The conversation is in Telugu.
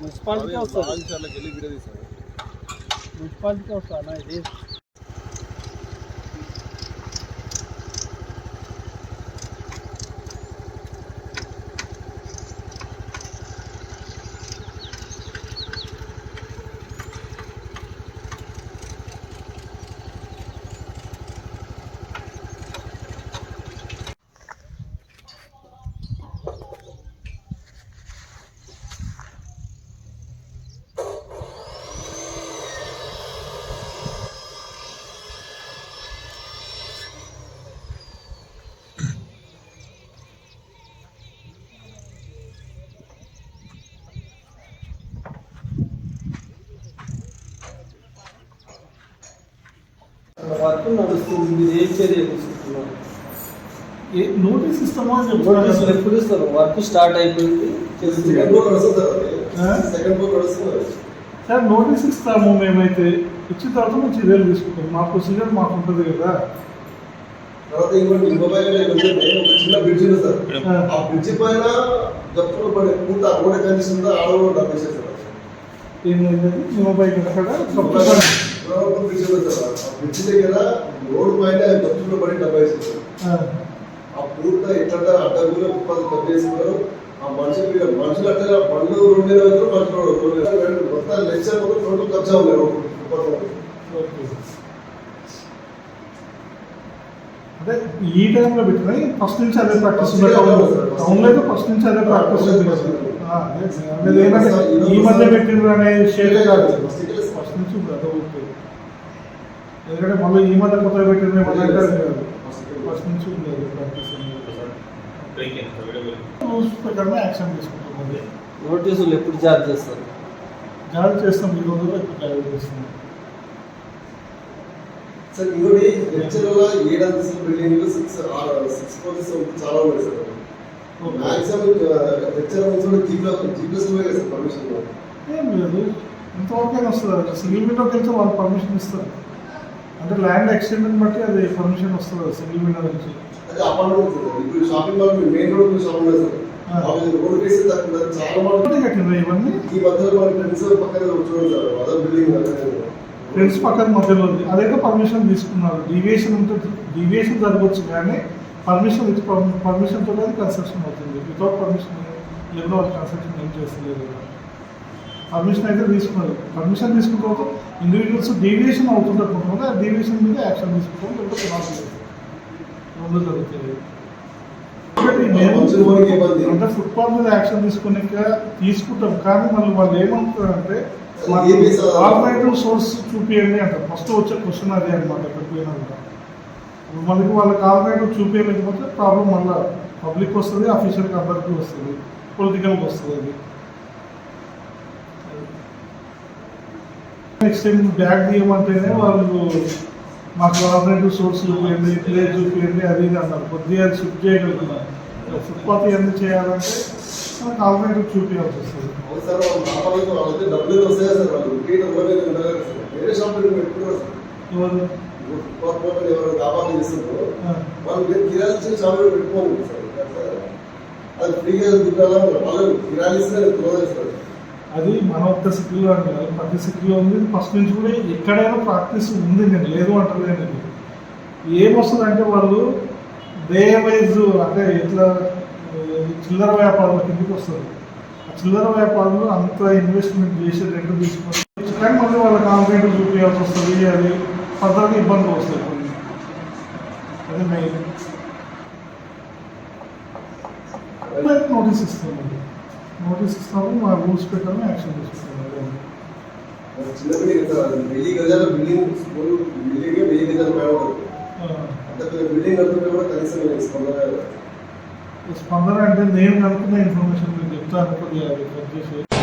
మున్సిపాలిటీకే వస్తుంది. మున్సిపాలిటీకే వస్తా ఇది? వర్క్ నడుస్తుంది మీరు ఏం చర్య తీసుకుంటున్నారు ఏ నోటీస్ ఇస్తామా నోటీసులు ఎప్పుడు ఇస్తారు? వర్క్ స్టార్ట్ అయిపోయింది సెకండ్ ఫ్లోర్ నడుస్తుంది? సార్ ఆ? అది సెకండ్ ఫ్లోర్ నడుస్తుంది? సార్ నోటీస్ ఇస్తాము మేమైతే. ఇచ్చిన తర్వాత మేము చర్యలు తీసుకుంటాం. మా ప్రొసీజర్ మాకు ఉంటుంది కదా. తర్వాత ఇంకోటి ఇంకో పైన ఏంటంటే ఒక చిన్న బ్రిడ్జ్ ఉంది సార్. ఆ. ఆ బ్రిడ్జ్ పైన గప్పులు పడే పూట రోడ్ కండిషన్ ఆడవాళ్ళు డబ్బేసారు పురావరం బ్రిడ్జ్ దగ్గర రోడ్ పైన గప్పులు పడి డబ్బేసారు సార్ ఆ, పూట ఎట్లా అడ్డగులు డబ్బేసుకున్నారు ఆ మనుషులు మనుషులు అంటే బండ్లు రోడ్ వెళ్తారు మనుషులు. మొత్తం లెక్చర్ రోడ్డు ఫుట్పాత్ ఓకే. అంటే ఈ టైంలో పెట్టినా? ఫస్ట్ నుంచి అదే ప్రాక్టీస్ ఉంది టౌన్లో అయితే ఫస్ట్ నుంచి అదే ప్రాక్టీస్ అనేది ఈ మధ్య పెట్టిండ్రు అనే షేర్ కాదు. ఫస్ట్ నుంచి ఉంది అదే ఓకే ఎందుకంటే మళ్ళీ ఈ మధ్య అది కాదు. ఫస్ట్ నుంచి ఉంది అది ప్రాక్టీస్ రూల్స్ ప్రకారమే యాక్షన్ తీసుకుంటుంది నోటీసులు ఎప్పుడు జారీ చేస్తారు? జారీ చేస్తాం ఈ రోజుల్లో ఇప్పుడు జారీ చేస్తాం సార్ ఇంకోటి లెక్చర్లో ఏడు అంతస్తుల బిల్డింగ్లు సిక్స్ సిక్స్ చాలా ఉన్నాయి సార్. మాక్సిమం లెక్చర్ కూడా పర్మిషన్ ఏం లేదు. ఇంతవరకైనా వస్తుంది సింగిల్ విండోకి వెళ్తే వాళ్ళు పర్మిషన్ ఇస్తారు. అంటే ల్యాండ్ ఎక్స్టెండ్ బట్టి అది పర్మిషన్ వస్తుంది సింగిల్ విండో నుంచి. ఇప్పుడు shopping mall main road shopping road వేసి చాలా ఇవన్నీ ఈ మధ్యలో మన ఫ్రెండ్స్ పక్కన చూడండి సార్. అదర్ బిల్డింగ్ ఫ్రెండ్స్ పక్కన మధ్యలో ఉంది. అదైతే పర్మిషన్ తీసుకున్నారు. డీవియేషన్ ఉంటుంది డీవియేషన్ జరగవచ్చు కానీ పర్మిషన్ విత్ పర్మిషన్ అది కన్స్ట్రక్షన్ అవుతుంది. వితౌట్ పర్మిషన్ ఎవరో వాళ్ళు కన్స్ట్రక్షన్ ఏం చేస్తలేదు పర్మిషన్ అయితే తీసుకున్నారు. పర్మిషన్ తీసుకున్న తర్వాత ఇండివిజువల్స్ డీవియేషన్ కొంతమంది ఆ డీవియేషన్ మీద యాక్షన్ తీసుకుంటాం లేకపోతే పెనాల్టీ. రెండు ఇబ్బంది. అంటే ఫుట్పాత్ మీద యాక్షన్ తీసుకునే తీసుకుంటాం. కానీ మళ్ళీ వాళ్ళు ఏమంటారంటే? ఆల్టర్నేటివ్ సోర్స్ చూపియండి అంటారు. ఫస్ట్ వచ్చే క్వశ్చన్ అదే అనమాట ఎక్కడ పోయినా మనకి వాళ్ళకి ఆల్టర్నేటివ్ చూపించలేకపోతే ప్రాబ్లం మళ్ళీ పబ్లిక్ వస్తుంది అఫీషియల్కి అందరికీ వస్తుంది పొలిటికల్కి వస్తుంది అది. నెక్స్ట్ టైం బ్యాగ్ తీయమంటేనే వాళ్ళు మాకు ఆల్టర్నేటివ్ సోర్స్ చూపించండి ప్లేస్ చూపించండి అది ఇది అన్నారు. కొద్దిగా షిఫ్ట్ చేయగలుగుతున్నారు ఫుట్పాత్ ఎందుకు చేయాలంటే మనకు ఆల్టర్నేటివ్ చూపించాల్సి వస్తుంది. వాళ్ళు వాళ్ళు ఎవరు? వాళ్ళు అది ఫ్రీగా వాళ్ళు క్లోజ్ అది మన ఒక్క సిటీలో కాదు ప్రతి సిటీలో ఉంది. ఫస్ట్ నుంచి కూడా ఎక్కడైనా ప్రాక్టీస్ ఉంది నేను. లేదు అంటలేను ఇది ఏమొస్తుంది అంటే వాళ్ళు డే వైజ్ అంటే ఇట్లా చిల్లర వ్యాపారాల కిందకి వస్తారు. ఆ చిల్లర వ్యాపారంలో అంత ఇన్వెస్ట్మెంట్ చేసి రెంట్ తీసుకొని కానీ మళ్ళీ వాళ్ళకి ఆల్టర్నేటివ్ చూపించాల్సి వస్తుంది. అది ఫర్దర్గా ఇబ్బందులు వస్తాయి. కొన్ని అది మెయిన్ నోటీస్ ఇస్తాము నోటీస్ ఇస్తాము మా రూల్స్ ప్రకారం యాక్షన్ తీసుకుంటాము చిన్న బిల్డింగ్ సార్ అది వెయ్యి గజాల బిల్డింగ్ స్కూల్ బిల్డింగ్ వెయ్యి గజాల పైన ఉంటుంది అంత పెద్ద బిల్డింగ్ కడుతుంటే కూడా కనీసం స్పందన స్పందన అంటే నేను కనుక్కున్న ఇన్ఫర్మేషన్ మీకు చెప్తాను కొద్దిగా అది కట్ చేసి